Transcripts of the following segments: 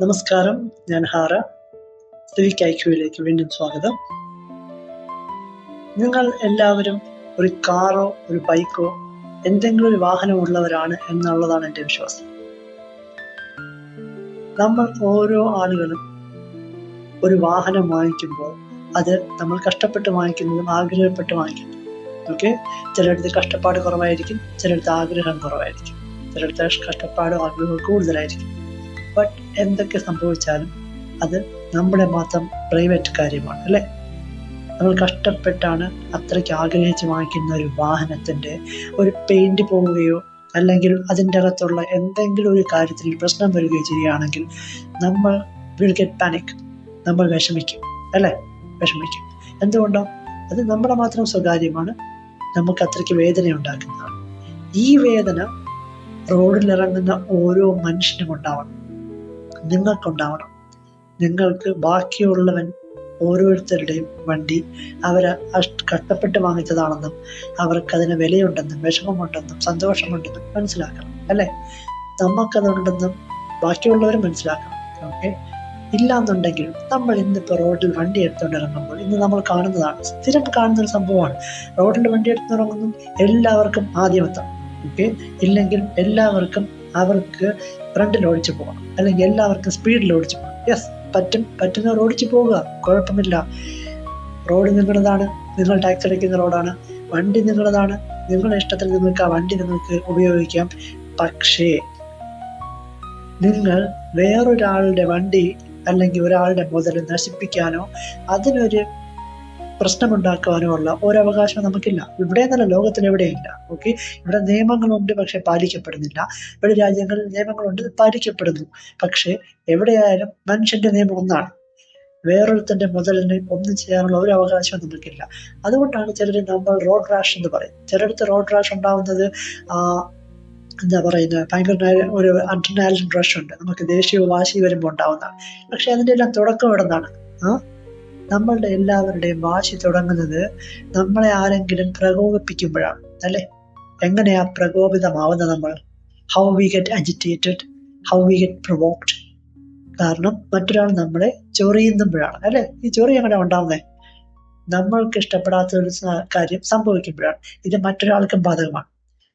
നമസ്കാരം ഞാൻ ഹാര സിവിക് വീണ്ടും സ്വാഗതം. നിങ്ങൾ എല്ലാവരും ഒരു കാറോ ഒരു ബൈക്കോ എന്തെങ്കിലും ഒരു വാഹനം ഉള്ളവരാണ് എന്നുള്ളതാണ് എന്റെ വിശ്വാസം. നമ്മൾ ഓരോ ആളുകളും ഒരു വാഹനം വാങ്ങിക്കുമ്പോൾ അത് നമ്മൾ കഷ്ടപ്പെട്ട് വാങ്ങിക്കുന്നതും ആഗ്രഹപ്പെട്ട് വാങ്ങിക്കുന്നു. ഓക്കെ? ചിലയിടത്ത് കഷ്ടപ്പാട് കുറവായിരിക്കും ചിലയിടത്ത് ആഗ്രഹം കുറവായിരിക്കും. ചിലയിടത്ത് കഷ്ടപ്പാടും ആഗ്രഹവും കൂടുതലായിരിക്കും. ബട്ട് എന്തൊക്കെ സംഭവിച്ചാലും അത് നമ്മുടെ മാത്രം പ്രൈവറ്റ് കാര്യമാണ് അല്ലേ? നമ്മൾ കഷ്ടപ്പെട്ടാണ് അത്രയ്ക്ക് ആഗ്രഹിച്ച് വാങ്ങിക്കുന്ന ഒരു വാഹനത്തിന്റെ ഒരു പെയിന്റ് പോവുകയോ അല്ലെങ്കിൽ അതിന്റെ അകത്തുള്ള എന്തെങ്കിലും ഒരു കാര്യത്തിൽ പ്രശ്നം വരികയോ ചെയ്യുകയാണെങ്കിൽ നമ്മൾ വിൽ ഗെറ്റ് പാനിക് നമ്മൾ വിഷമിക്കും അല്ലേ? വിഷമിക്കും. എന്തുകൊണ്ടോ? അത് നമ്മുടെ മാത്രം സ്വകാര്യമാണ്. നമുക്ക് അത്രയ്ക്ക് വേദന ഉണ്ടാക്കുന്നതാണ്. ഈ വേദന റോഡിലിറങ്ങുന്ന ഓരോ മനുഷ്യനും ഉണ്ടാവണം. നിങ്ങൾക്കുണ്ടാവണം. നിങ്ങൾക്ക് ബാക്കിയുള്ളവൻ ഓരോരുത്തരുടെയും വണ്ടി അവർ കഷ്ടപ്പെട്ട് വാങ്ങിച്ചതാണെന്നും അവർക്ക് അതിന് വിലയുണ്ടെന്നും വിഷമമുണ്ടെന്നും സന്തോഷമുണ്ടെന്നും മനസ്സിലാക്കണം അല്ലേ? നമുക്കതുണ്ടെന്നും ബാക്കിയുള്ളവരും മനസ്സിലാക്കണം ഓക്കെ? ഇല്ലാന്നുണ്ടെങ്കിൽ നമ്മൾ ഇന്നിപ്പോൾ റോഡിൽ വണ്ടി എടുത്തുകൊണ്ട് ഇറങ്ങുമ്പോൾ ഇന്ന് നമ്മൾ കാണുന്നതാണ് സ്ഥിരം കാണുന്ന ഒരു സംഭവമാണ്. റോഡിൽ വണ്ടി എടുത്തിറങ്ങുന്നു എല്ലാവർക്കും ആദ്യം എത്താം ഓക്കെ? ഇല്ലെങ്കിൽ എല്ലാവർക്കും അവർക്ക് ഫ്രണ്ടിൽ ഓടിച്ചു പോകണം. അല്ലെങ്കിൽ എല്ലാവർക്കും സ്പീഡിൽ ഓടിച്ചു പോകണം. യെസ് പറ്റും പറ്റുന്നവർ ഓടിച്ചു പോകുക. കുഴപ്പമില്ല. റോഡ് നിങ്ങളുടേതാണ്. നിങ്ങൾ ടാക്സ് അടയ്ക്കുന്ന റോഡാണ് വണ്ടി നിങ്ങളുടേതാണ്. നിങ്ങളുടെ ഇഷ്ടത്തിൽ നിങ്ങൾക്ക് ആ വണ്ടി നിങ്ങൾക്ക് ഉപയോഗിക്കാം. പക്ഷേ നിങ്ങൾ വേറൊരാളുടെ വണ്ടി അല്ലെങ്കിൽ ഒരാളുടെ മുതൽ നശിപ്പിക്കാനോ അതിനൊരു പ്രശ്നമുണ്ടാക്കാനോ ഉള്ള ഒരവകാശം നമുക്കില്ല. ഇവിടെ എന്നല്ല ഇല്ല ഓക്കെ ഇവിടെ നിയമങ്ങളുണ്ട് പക്ഷെ പാലിക്കപ്പെടുന്നില്ല. ഇവിടെ രാജ്യങ്ങളിൽ നിയമങ്ങളുണ്ട് പാലിക്കപ്പെടുന്നു. പക്ഷേ എവിടെയായാലും മനുഷ്യന്റെ നിയമം ഒന്നാണ്. വേറൊരുത്തന്റെ മുതലിന് ഒന്നും ചെയ്യാനുള്ള ഒരു അവകാശവും നമുക്കില്ല. അതുകൊണ്ടാണ് ചിലർ നമ്മൾ റോഡ് റാഷ് എന്ന് പറയും ചിലടത്ത് റോഡ് റാഷ് ഉണ്ടാവുന്നത് എന്താ പറയുന്നത് ഭയങ്കര ഒരു അഡ്രനാലിൻ റഷ് ഉണ്ട്. നമുക്ക് ദേശീയ വാശി വരുമ്പോൾ ഉണ്ടാവുന്നതാണ്. പക്ഷെ അതിന്റെ എല്ലാം തുടക്കം ഇടുന്നതാണ് ആ? നമ്മളുടെ എല്ലാവരുടെയും വാശി തുടങ്ങുന്നത് നമ്മളെ ആരെങ്കിലും പ്രകോപിപ്പിക്കുമ്പോഴാണ് അല്ലെ? എങ്ങനെയാ പ്രകോപിതമാവുന്നത് നമ്മൾ? How we get agitated how we get provoked കാരണം മറ്റൊരാൾ നമ്മളെ ചൊറിയുമ്പോഴാണ് അല്ലെ? ഈ ചൊറി എങ്ങനെ ഉണ്ടാവുന്നത് നമ്മൾക്ക് ഇഷ്ടപ്പെടാത്ത ഒരു കാര്യം സംഭവിക്കുമ്പോഴാണ്. ഇത് മറ്റൊരാൾക്കും ബാധകമാണ്.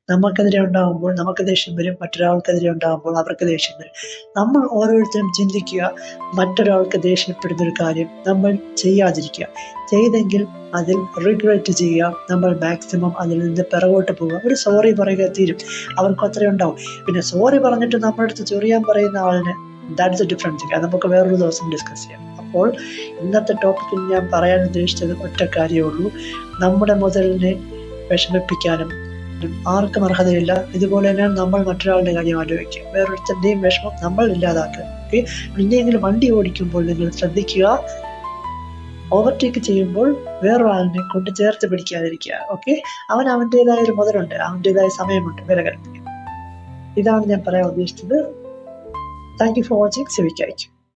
നമുക്കെതിരെ ഉണ്ടാകുമ്പോൾ നമുക്ക് ദേഷ്യം വരും മറ്റൊരാൾക്കെതിരെ ഉണ്ടാകുമ്പോൾ അവർക്ക് ദേഷ്യം വരും. നമ്മൾ ഓരോരുത്തരും ചിന്തിക്കുക മറ്റൊരാൾക്ക് ദേഷ്യപ്പെടുന്ന ഒരു കാര്യം നമ്മൾ ചെയ്യാതിരിക്കുക. ചെയ്തെങ്കിൽ അതിൽ റിഗ്രറ്റ് ചെയ്യുക നമ്മൾ മാക്സിമം അതിൽ നിന്ന് പിറകോട്ട് പോവുക. ഒരു സോറി പറയുക തീരും. അവർക്ക് അത്രയും ഉണ്ടാവും. പിന്നെ സോറി പറഞ്ഞിട്ട് നമ്മുടെ അടുത്ത് ചൊറിയാൻ പറയുന്ന ആളിന് ദാറ്റ്സ് എ ഡിഫറൻസ് അത് നമുക്ക് വേറൊരു ദിവസം ഡിസ്കസ് ചെയ്യാം. അപ്പോൾ ഇന്നത്തെ ടോപ്പിക്കിൽ ഞാൻ പറയാൻ ഉദ്ദേശിച്ചത് ഒറ്റ കാര്യമേ ഉള്ളൂ. നമ്മുടെ മുതലിനെ വിഷമിപ്പിക്കാനും ആർക്കും അർഹതയില്ല. ഇതുപോലെ തന്നെ നമ്മൾ മറ്റൊരാളുടെ കാര്യം ആലോചിക്കുക. വേറൊരുത്തന്റെയും വിഷമം നമ്മൾ ഇല്ലാതാക്കുക. ഓക്കെ പിന്നെയെങ്കിലും വണ്ടി ഓടിക്കുമ്പോൾ നിങ്ങൾ ശ്രദ്ധിക്കുക. ഓവർടേക്ക് ചെയ്യുമ്പോൾ വേറൊരാളിനെ കൊണ്ട് ചേർത്ത് പിടിക്കാതിരിക്കുക. ഓക്കെ അവൻ അവന്റെതായ ഒരു മുതലുണ്ട്. അവന്റെതായ സമയമുണ്ട് വില കൽപ്പിക്കും ഇതാണ് ഞാൻ പറയാൻ ഉദ്ദേശിച്ചത്. Thank you for watching സിവിക്കായിരിക്കും